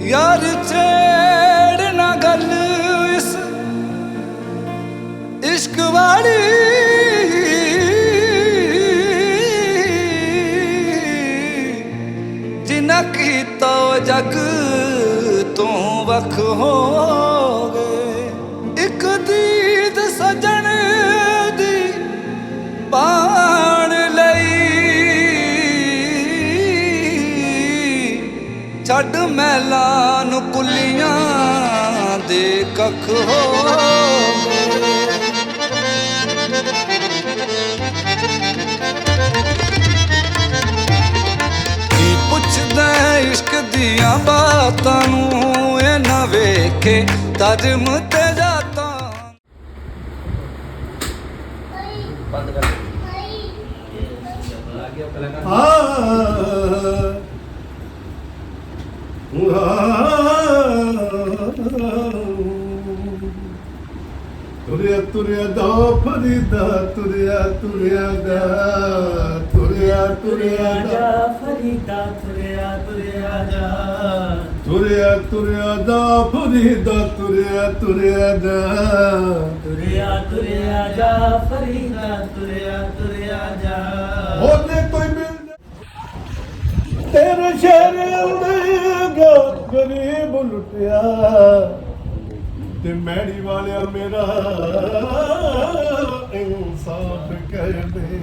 Yar terk ਛੱਡ ਮਹਿਲਾਂ ਨੂੰ ਕੁਲੀਆਂ ਦੇ ਕੱਖ ਹੋ। ਕੀ ਪੁੱਛਦਾ ਇਸ਼ਕ ਦੀਆਂ ਬਾਤਾਂ ਨੂੰ? ਇਹ ਨਾ ਵੇਖੇ ਤਜਮ ਤੇ ਜਾਤਾਂ ਬੰਦ ਕਰ ਤੁਰਿਆ ਦਾ ਫਰੀਦਾ ਤੁਰਿਆ ਤੁਰਿਆ ਦਾ ਤੁਰਿਆ ਤੁਰਿਆ ਦਾ। ਜਾ ਫਰੀਦਾ ਤੁਰਿਆ ਤੁਰਿਆ ਜਾ। ਤੁਰਿਆ ਤੁਰਿਆ ਦਾ ਫਰੀਦਾ ਤੁਰਿਆ ਤੁਰਿਆ ਦਾ। ਤੁਰਿਆ ਤੁਰਿਆ ਜਾ ਫਰੀਦਾ ਤੁਰਿਆ ਤੁਰਿਆ ਜਾ। ਉਹਨੇ ਕੋਈ ਮਿਲ ਤੇਰੇ ਸ਼ਹਿਰ ਅੰਦਰ ਗਰੀਬ ਲੁੱਟਿਆ। ਤੇ ਮੈੜੀ ਵਾਲਿਆ ਮੇਰਾ ਇਨਸਾਫ ਕਰ ਦੇ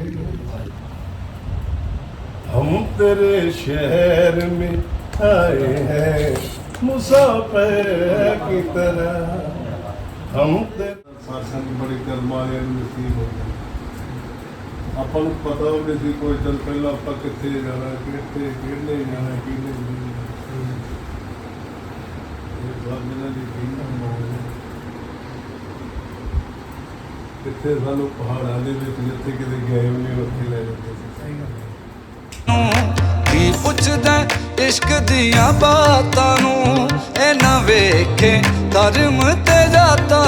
ਹਮ ਤੇਰੇ ਸ਼ਹਿਰ ਮੇ ਆਏ ਹੈ ਮੁਸਾਫਿਰ ਕੀ ਤਰ੍ਹਾਂ? ਹਮ ਤੇ ਸਾਸਾਂ ਦੀ ਬੜੀ ਕਰਮ ਵਾਲਿਆਂ ਨਸੀਬ ਹੋ ਗਈ ਆਪਾਂ ਨੂੰ ਪਤਾ ਹੋਵੇ ਸੀ ਕੋਈ ਦਿਨ ਪਹਿਲਾਂ ਆਪਾਂ ਕਿੱਥੇ ਜਾਣਾ, ਕਿੱਥੇ, ਕਿਹਨੇ ਜਾਣਾ, ਕਿਹਨੇ ਨਹੀਂ ਇਹ ਬਾਤ ਮੈਨਾਂ ਦੀ ਕਿੱਥੇ ਸਾਨੂੰ ਪਹਾੜਾਂ ਦੇ ਵਿੱਚ ਜਿੱਥੇ ਕਿਤੇ ਗਏ ਨਹੀਂ ਉੱਥੇ ਲੈ ਜਾਂਦੇ ਸੀ। ਸਹੀ ਗੱਲ ਨੂੰ ਕੀ ਪੁੱਛਦਾ ਇਸ਼ਕ ਦੀਆਂ ਬਾਤਾਂ ਨੂੰ? ਇਹ ਨਾ ਵੇਖੇ ਧਰਮ ਤੇ ਜਾਤਾਂ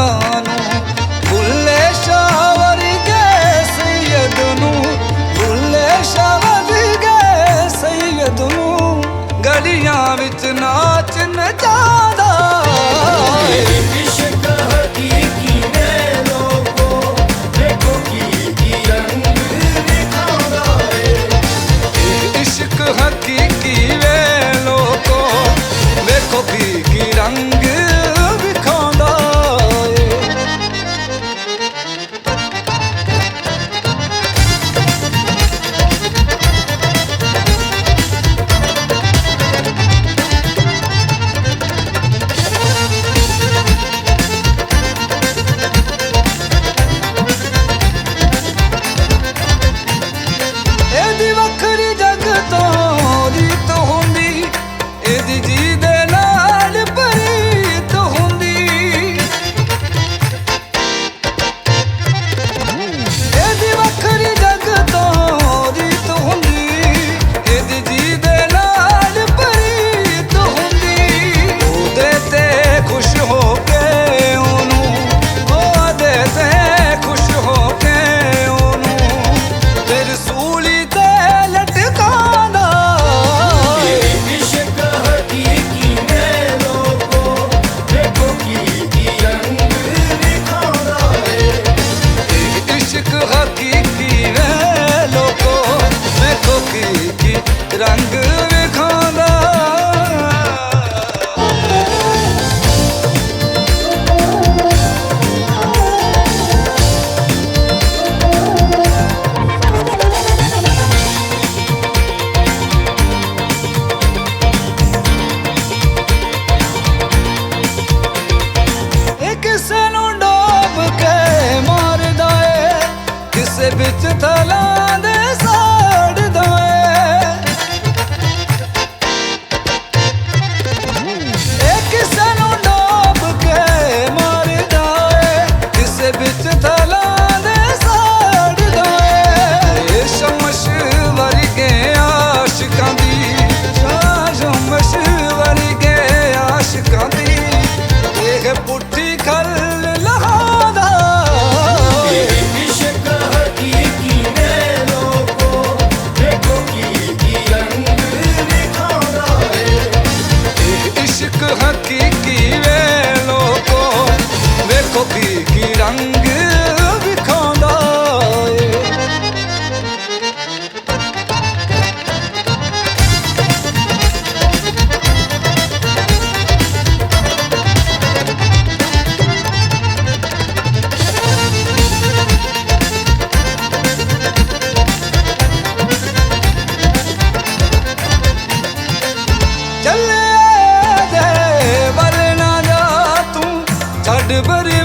bari